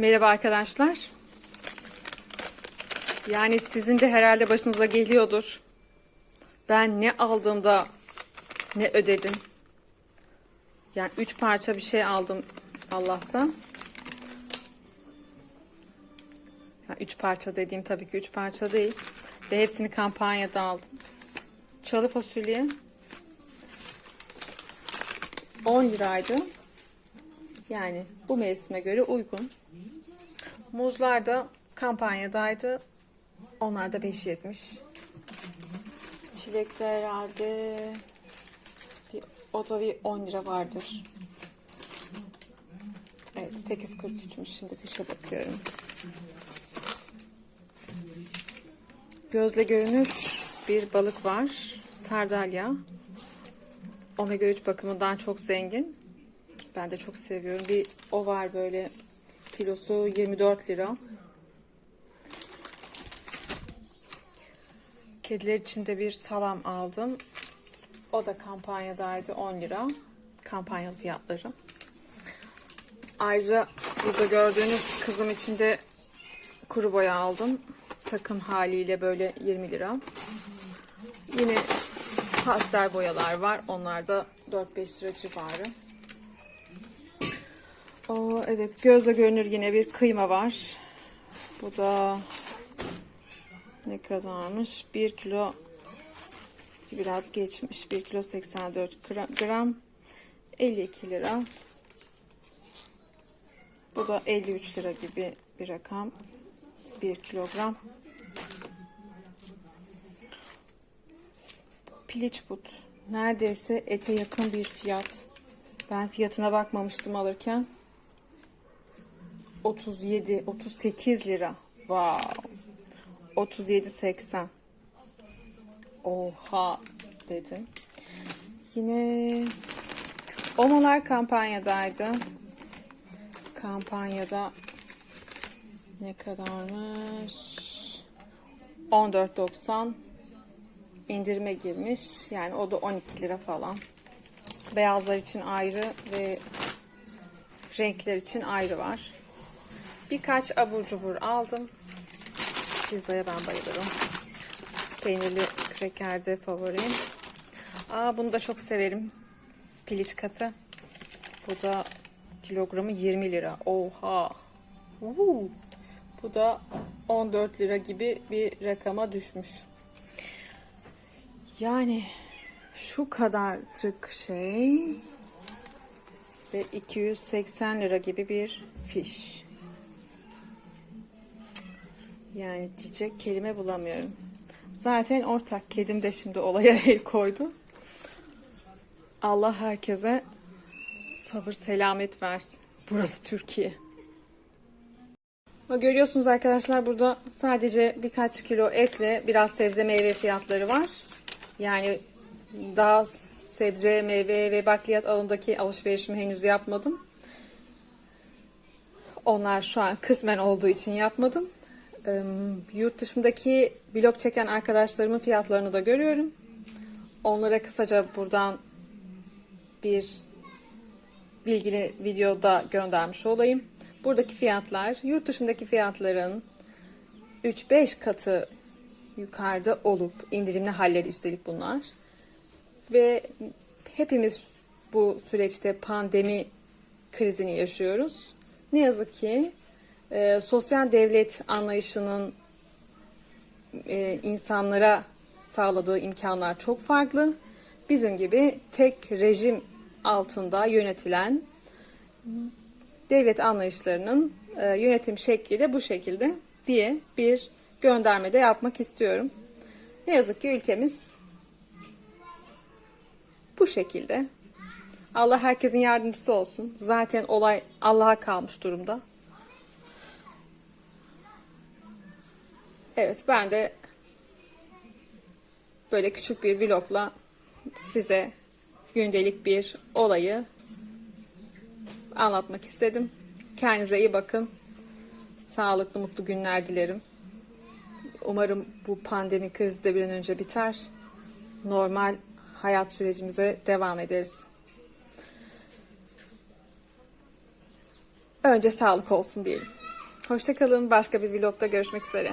Merhaba arkadaşlar. Yani sizin de herhalde başınıza geliyordur. Ben ne aldığımda ne ödedim. Yani üç parça bir şey aldım Allah'tan. Yani üç parça dediğim tabii ki üç parça değil. Ve hepsini kampanyada aldım. Çalı fasulye 10 liraydı. Yani bu mevsime göre uygun. Muzlar da kampanyadaydı. Onlar da 5.70. Çilekte herhalde bir, o da bir 10 lira vardır. Evet 8.43'müş. Şimdi fişe bakıyorum. Gözle görünür bir balık var. Sardalya. Omega 3 bakımından çok zengin. Ben de çok seviyorum. Bir o var böyle kilosu 24 lira. Kediler için de bir salam aldım. O da kampanyadaydı 10 lira. Kampanyalı fiyatları. Ayrıca burada gördüğünüz kızım için de kuru boya aldım. Takım haliyle böyle 20 lira. Yine pastel boyalar var. Onlar da 4-5 lira civarı. O evet gözle görünür yine bir kıyma var. Bu da ne kadarmış? 1 kilo biraz geçmiş. 1 kilo 84 gra- gram 52 lira. Bu da 53 lira gibi bir rakam. 1 kilogram. Piliç but. Neredeyse ete yakın bir fiyat. Ben fiyatına bakmamıştım alırken. 37, 38 lira. Wow. 37.80. Oha dedim. Yine Omalar kampanyadaydı. Kampanyada ne kadarmış? 14.90 indirime girmiş. Yani o da 12 lira falan. Beyazlar için ayrı ve renkler için ayrı var. Birkaç abur cubur aldım. Pizzaya ben bayılırım. Peynirli kreker de favorim. Aa, bunu da çok severim. Piliç katı. Bu da kilogramı 20 lira. Oha. Uhu. Bu da 14 lira gibi bir rakama düşmüş. Yani şu kadarcık şey ve 280 lira gibi bir fiş. Yani diyecek kelime bulamıyorum. Zaten ortak kedim de şimdi olaya el koydu. Allah herkese sabır selamet versin. Burası Türkiye. Görüyorsunuz arkadaşlar burada sadece birkaç kilo etle biraz sebze meyve fiyatları var. Yani daha sebze, meyve ve bakliyat alanındaki alışverişimi henüz yapmadım. Onlar şu an kısmen olduğu için yapmadım. Yurt dışındaki vlog çeken arkadaşlarımın fiyatlarını da görüyorum. Onlara kısaca buradan bir bilgili videoda göndermiş olayım. Buradaki fiyatlar yurt dışındaki fiyatların 3-5 katı yukarıda olup indirimli halleri üstelik bunlar. Ve hepimiz bu süreçte pandemi krizini yaşıyoruz. Ne yazık ki e, sosyal devlet anlayışının e, insanlara sağladığı imkanlar çok farklı. Bizim gibi tek rejim altında yönetilen devlet anlayışlarının e, yönetim şekli de bu şekilde diye bir gönderme de yapmak istiyorum. Ne yazık ki ülkemiz bu şekilde. Allah herkesin yardımcısı olsun. Zaten olay Allah'a kalmış durumda. Evet ben de böyle küçük bir vlogla size gündelik bir olayı anlatmak istedim. Kendinize iyi bakın. Sağlıklı, mutlu günler dilerim. Umarım bu pandemi krizi de bir an önce biter. Normal hayat sürecimize devam ederiz. Önce sağlık olsun diyelim. Hoşçakalın. Başka bir vlogda görüşmek üzere.